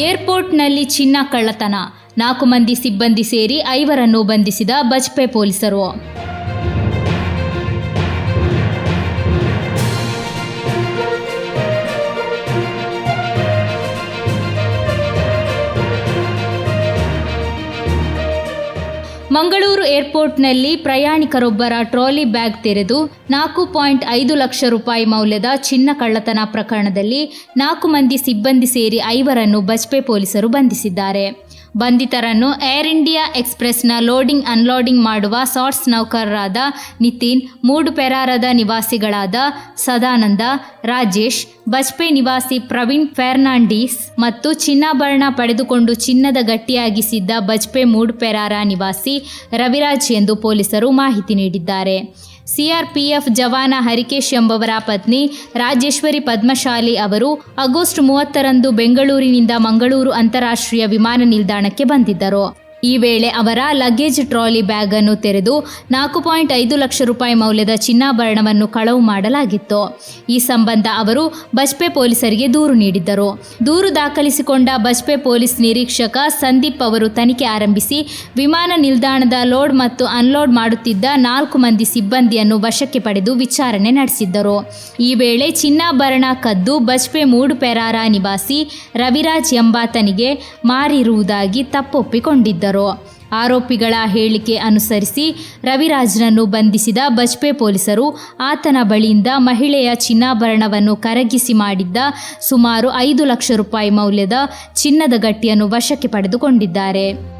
ಏರ್ಪೋರ್ಟ್ನಲ್ಲಿ ಚಿನ್ನ ಕಳ್ಳತನ. ನಾಲ್ಕು ಮಂದಿ ಸಿಬ್ಬಂದಿ ಸೇರಿ ಐವರನ್ನು ಬಂಧಿಸಿದ ಬಜ್ಪೆ ಪೊಲೀಸರು. ಮಂಗಳೂರು ಏರ್ಪೋರ್ಟ್ನಲ್ಲಿ ಪ್ರಯಾಣಿಕರೊಬ್ಬರ ಟ್ರಾಲಿ ಬ್ಯಾಗ್ ತೆರೆದು ನಾಲ್ಕು ಪಾಯಿಂಟ್ ಐದು ಲಕ್ಷ ರೂಪಾಯಿ ಮೌಲ್ಯದ ಚಿನ್ನ ಕಳ್ಳತನ ಪ್ರಕರಣದಲ್ಲಿ ನಾಲ್ಕು ಮಂದಿ ಸಿಬ್ಬಂದಿ ಸೇರಿ ಐವರನ್ನು ಬಜ್ಪೆ ಪೊಲೀಸರು ಬಂಧಿಸಿದ್ದಾರೆ. ಬಂಧಿತರನ್ನು ಏರ್ ಇಂಡಿಯಾ ಎಕ್ಸ್ಪ್ರೆಸ್ನ ಲೋಡಿಂಗ್ ಅನ್ಲೋಡಿಂಗ್ ಮಾಡುವ ಸಾರ್ಟ್ಸ್ ನೌಕರರಾದ ನಿತಿನ್ ಮೂಡುಪೆರಾರದ ನಿವಾಸಿಗಳಾದ ಸದಾನಂದ, ರಾಜೇಶ್ ಬಜ್ಪೆ ನಿವಾಸಿ ಪ್ರವೀಣ್ ಫೆರ್ನಾಂಡೀಸ್ ಮತ್ತು ಚಿನ್ನಾಭರಣ ಪಡೆದುಕೊಂಡು ಚಿನ್ನದ ಗಟ್ಟಿಯಾಗಿಸಿದ್ದ ಬಜ್ಪೆ ಮೂಡುಪೆರಾರ ನಿವಾಸಿ ರವಿರಾಜ್ ಎಂದು ಪೊಲೀಸರು ಮಾಹಿತಿ ನೀಡಿದ್ದಾರೆ. ಸಿಆರ್ಪಿಎಫ್ ಜವಾನ ಹರಿಕೇಶ್ ಎಂಬವರ ಪತ್ನಿ ರಾಜೇಶ್ವರಿ ಪದ್ಮಶಾಲಿ ಅವರು ಆಗಸ್ಟ್ ಮೂವತ್ತರಂದು ಬೆಂಗಳೂರಿನಿಂದ ಮಂಗಳೂರು ಅಂತಾರಾಷ್ಟ್ರೀಯ ವಿಮಾನ ನಿಲ್ದಾಣಕ್ಕೆ ಬಂದಿದ್ದರು. ಈ ವೇಳೆ ಅವರ ಲಗೇಜ್ ಟ್ರಾಲಿ ಬ್ಯಾಗ್ ಅನ್ನು ತೆರೆದು ನಾಲ್ಕು ಪಾಯಿಂಟ್ ಐದು ಲಕ್ಷ ರೂಪಾಯಿ ಮೌಲ್ಯದ ಚಿನ್ನಾಭರಣವನ್ನು ಕಳವು ಮಾಡಲಾಗಿತ್ತು. ಈ ಸಂಬಂಧ ಅವರು ಬಜ್ಪೆ ಪೊಲೀಸರಿಗೆ ದೂರು ನೀಡಿದ್ದರು. ದೂರು ದಾಖಲಿಸಿಕೊಂಡ ಬಜ್ಪೆ ಪೊಲೀಸ್ ನಿರೀಕ್ಷಕ ಸಂದೀಪ್ ಅವರು ತನಿಖೆ ಆರಂಭಿಸಿ ವಿಮಾನ ನಿಲ್ದಾಣದ ಲೋಡ್ ಮತ್ತು ಅನ್ಲೋಡ್ ಮಾಡುತ್ತಿದ್ದ ನಾಲ್ಕು ಮಂದಿ ಸಿಬ್ಬಂದಿಯನ್ನು ವಶಕ್ಕೆ ಪಡೆದು ವಿಚಾರಣೆ ನಡೆಸಿದ್ದರು. ಈ ವೇಳೆ ಚಿನ್ನಾಭರಣ ಕದ್ದು ಬಜ್ಪೆ ಮೂಡುಪೆರಾರ ನಿವಾಸಿ ರವಿರಾಜ್ ಎಂಬಾತನಿಗೆ ಮಾರಿರುವುದಾಗಿ ತಪ್ಪೊಪ್ಪಿಕೊಂಡಿದ್ದರು. ಆರೋಪಿಗಳ ಹೇಳಿಕೆ ಅನುಸರಿಸಿ ರವಿರಾಜ್ನನ್ನು ಬಂಧಿಸಿದ ಬಜ್ಪೆ ಪೊಲೀಸರು ಆತನ ಬಳಿಯಿಂದ ಮಹಿಳೆಯ ಚಿನ್ನಾಭರಣವನ್ನು ಕರಗಿಸಿ ಮಾಡಿದ್ದ ಸುಮಾರು ಐದು ಲಕ್ಷ ರೂಪಾಯಿ ಮೌಲ್ಯದ ಚಿನ್ನದ ಗಟ್ಟಿಯನ್ನು ವಶಕ್ಕೆ ಪಡೆದುಕೊಂಡಿದ್ದಾರೆ.